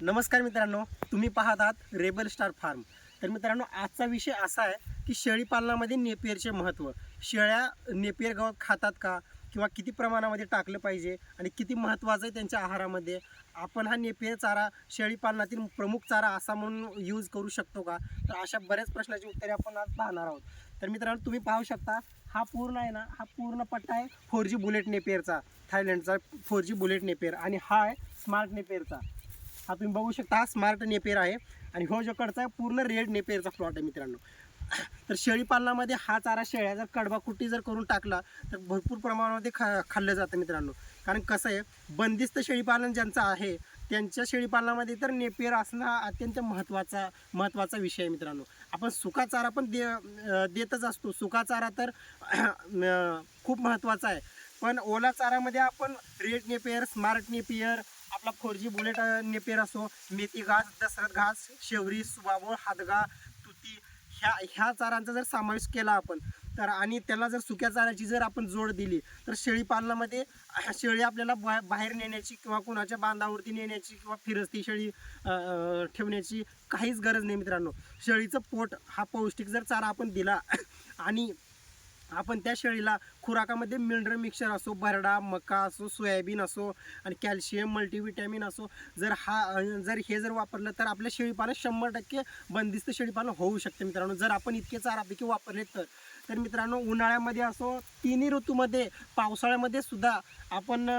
नमस्कार मित्रांनो तुम्ही पाहत आहात रेबल स्टार फार्म. तर मित्रांनो आजचा विषय असा आहे की शेळी पालनामध्ये नेपियरचे महत्त्व शेळ्या नेपियर गवत खातात का? किंवा किती प्रमाणामध्ये टाकलं पाहिजे? आणि किती महत्त्वाचं आहे त्यांच्या आहारामध्ये? आपण हा नेपियर चारा शेळी पालनातील प्रमुख चारा असा म्हणून यूज करू शकतो का? तर अशा बऱ्याच प्रश्नाची उत्तरे आपण आज पाहणार आहोत. तर मित्रांनो तुम्ही पाहू शकता हा पूर्ण आहे ना हा पूर्ण पट्टा आहे फोर जी बुलेट नेपियरचा थायलंडचा फोर जी बुलेट नेपियर. आणि हा आहे स्मार्ट नेपियरचा. हा तुम्ही बघू शकता हा स्मार्ट नेपेर आहे. आणि हो जो कडचा आहे पूर्ण रेड नेपेरचा प्लॉट आहे मित्रांनो. तर शेळीपालनामध्ये हा चारा शेळ्या जर कडबा कुट्टी जर करून टाकला तर भरपूर प्रमाणामध्ये खा खाल्लं जातं मित्रांनो. कारण कसं आहे बंदिस्त शेळीपालन ज्यांचं आहे त्यांच्या शेळीपालनामध्ये तर नेपियर असणं हा अत्यंत महत्त्वाचा महत्त्वाचा विषय आहे मित्रांनो. आपण सुका चारा पण दे देतच असतो. सुका चारा तर खूप महत्त्वाचा आहे. पण ओला चारामध्ये आपण रेड नेपियर स्मार्ट नेपियर आपला फोर जी बुलेट नेपेर असो मेथी घास दसरथ घास शेवरी सुबाबोळ हादगा तुती ह्या ह्या चारांचा जर समावेश केला आपण तर आणि त्याला जर सुक्या चाऱ्याची जर आपण जोड दिली तर शेळी पालनामध्ये शेळी आपल्याला बा बाहेर नेण्याची किंवा कोणाच्या बांधावरती नेण्याची किंवा फिरस्ती शेळी ठेवण्याची काहीच गरज नाही मित्रांनो. शेळीचं पोट हा पौष्टिक जर चारा आपण दिला आणि आपण त्या शेळीला खुराकामध्ये मिनरल मिक्सर असो बरडा मका असो सोयाबीन असो आणि कॅल्शियम मल्टीविटॅमिन असो जर हा जर हे जर वापरलं तर आपल्या शेळीपालन शंभर टक्के बंदिस्त शेळीपालन होऊ शकते मित्रांनो. जर आपण इतके चारापैकी वापरले तर तर मित्रांनो उन्हाळ्यामध्ये असो तिन्ही ऋतूमध्ये पावसाळ्यामध्ये सुद्धा आपण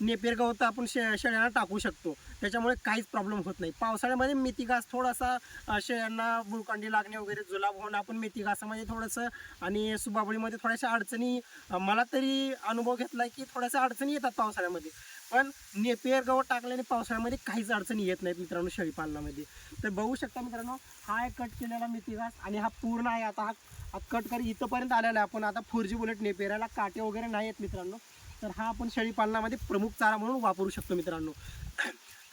नेपेर गवत आपण शे शेळ्यांना टाकू शकतो. त्याच्यामुळे काहीच प्रॉब्लेम होत नाही. पावसाळ्यामध्ये मेथी घास थोडासा शेळ्यांना बुळकांडी लागणे वगैरे जुलाब होणं आपण मेथी घासामध्ये थोडंसं आणि सुबाबळीमध्ये थोड्याशा अडचणी मला तरी अनुभव घेतला आहे की थोड्याशा अडचणी येतात पावसाळ्यामध्ये. पण नेपियर गवत टाकल्याने पावसाळ्यामध्ये काहीच अडचणी येत नाहीत मित्रांनो शेळी पालनामध्ये तर बघू शकता मित्रांनो हा आहे कट केलेला मेथी घास आणि हा पूर्ण आहे. आता हा हा कट कर इथंपर्यंत आलेला आहे. आपण आता फोर जी बुलेट नेपेराला काटे वगैरे नाही आहेत मित्रांनो. तर हा आपण शेळी पालनामध्ये प्रमुख चारा म्हणून वापरू शकतो मित्रांनो.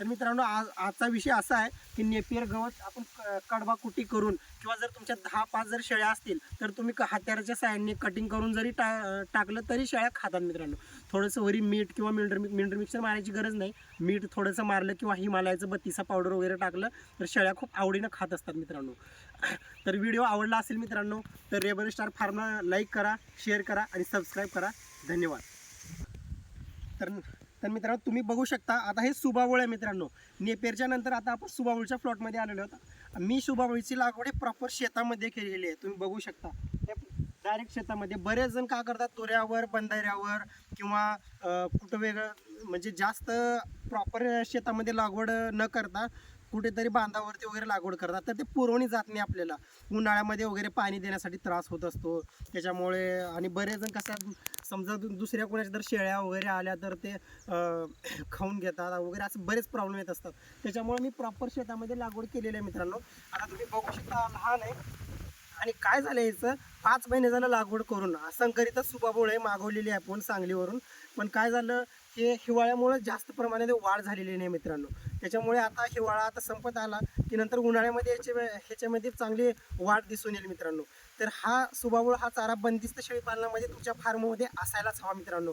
तर मित्रांनो आज आजचा विषय असा आहे की नेपियर गवत आपण क- कडबा कुटी करून किंवा जर तुमच्या दहा पाच जर शेळ्या असतील तर तुम्ही क- हात्याराच्या साह्याने कटिंग करून जरी टा टाकलं तरी शेळ्या खातात मित्रांनो. थोडंसं वरी मीठ किंवा मिल्डर मिल्डर मिक्सर मारायची गरज नाही. मीठ थोडंसं मारलं किंवा हिमालयाचं बत्तीसा पावडर वगैरे टाकलं तर शेळ्या खूप आवडीनं खात असतात मित्रांनो. तर व्हिडिओ आवडला असेल मित्रांनो तर रेबर स्टार फार्मला लाईक करा शेअर करा आणि सबस्क्राईब करा. धन्यवाद. तर तर मित्रांनो तुम्ही बघू शकता आता हे सुबावळ आहे मित्रांनो. नेपेरच्या नंतर आता आपण सुबावळच्या प्लॉटमध्ये आलेलो आहोत. मी सुबावळीची लागवड हे प्रॉपर शेतामध्ये केलेली आहे. तुम्ही बघू शकता. डायरेक्ट शेतामध्ये बरेच जण का करतात? तोऱ्यावर बंधाऱ्यावर किंवा कुठं वेगळं म्हणजे जास्त प्रॉपर शेतामध्ये लागवड न करता कुठेतरी बांधावरती वगैरे लागवड करतात. तर ते पुरवणी जात नाही आपल्याला. उन्हाळ्यामध्ये वगैरे पाणी देण्यासाठी त्रास होत असतो. त्याच्यामुळे आणि बरेच जण कसं समजा दु- दुसऱ्या कोणाच्या जर शेळ्या वगैरे आल्या तर ते खाऊन घेतात वगैरे असं बरेच प्रॉब्लेम येत असतात. त्याच्यामुळे मी प्रॉपर शेतामध्ये लागवड केलेली आहे मित्रांनो. आता तुम्ही बघू शकता लहान आहे. आणि काय झालं याचं? पाच महिने झालं लागवड करून. संकरिता सुबाबोळे मागवलेली आहे आपण सांगलीवरून. पण काय झालं हे हिवाळ्यामुळे जास्त प्रमाणात वाढ झालेली नाही मित्रांनो. त्याच्यामुळे आता हिवाळा आता संपत आला की नंतर उन्हाळ्यामध्ये याचे ह्याच्यामध्ये चांगली वाढ दिसून येईल मित्रांनो. तर हा सुभावळ हा चारा बंदिस्त शेळी पालनामध्ये तुमच्या फार्ममध्ये असायलाच हवा मित्रांनो.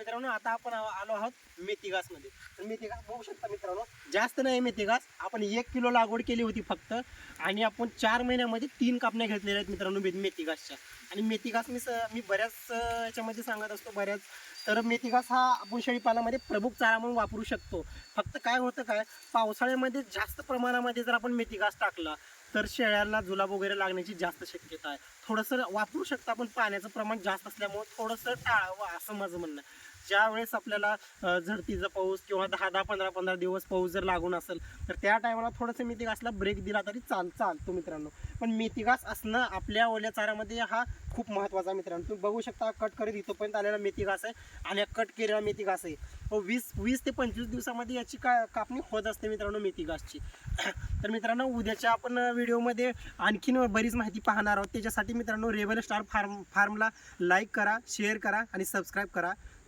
मित्रांनो आता आपण आ- आलो आहोत मेथी घासमध्ये. तर मेथी घास बघू शकता मित्रांनो जास्त नाही मेथी घास. आपण एक किलो लागवड केली होती फक्त. आणि आपण चार महिन्यामध्ये तीन कापण्या घेतलेल्या आहेत मित्रांनो मे- मेथी घासच्या. आणि मेथी घास मी स मी बऱ्याच याच्यामध्ये सांगत असतो बऱ्याच. तर मेथी घास हा आपण शेळीपालामध्ये प्रमुख चारा म्हणून वापरू शकतो. फक्त काय होतं काय? पावसाळ्यामध्ये जास्त प्रमाणामध्ये जर आपण मेथी घास टाकला तर शेळ्यांना जुलाब वगैरे लागण्याची जास्त शक्यता आहे. थोडंसं वापरू शकता पण पाण्याचं प्रमाण जास्त असल्यामुळे थोडंसं टाळावं असं माझं म्हणणं आहे. ज्या वेळेस आपल्याला झडतीचा पाऊस किंवा दहा दहा पंधरा पंधरा दिवस पाऊस जर लागून असेल तर त्या टायमाला थोडंसं मेथी घासला ब्रेक दिला तरी चाल चालतो मित्रांनो. पण मेथी घास असणं आपल्या ओल्या चाऱ्यामध्ये हा खूप महत्त्वाचा मित्रांनो. तुम्ही बघू शकता कट करीत इथंपर्यंत आलेला मेथी घास आहे आणि कट केलेला मेथी घास आहे. व वीस वीस ते पंचवीस दिवसामध्ये याची का कापणी होत असते मित्रांनो मेथी घासची तर मित्रांनो उद्याच्या आपण व्हिडिओमध्ये आणखीन बरीच माहिती पाहणार आहोत. त्याच्यासाठी मित्रांनो रेबल स्टार फार्म फार्मला लाईक करा शेअर करा आणि सबस्क्राईब करा.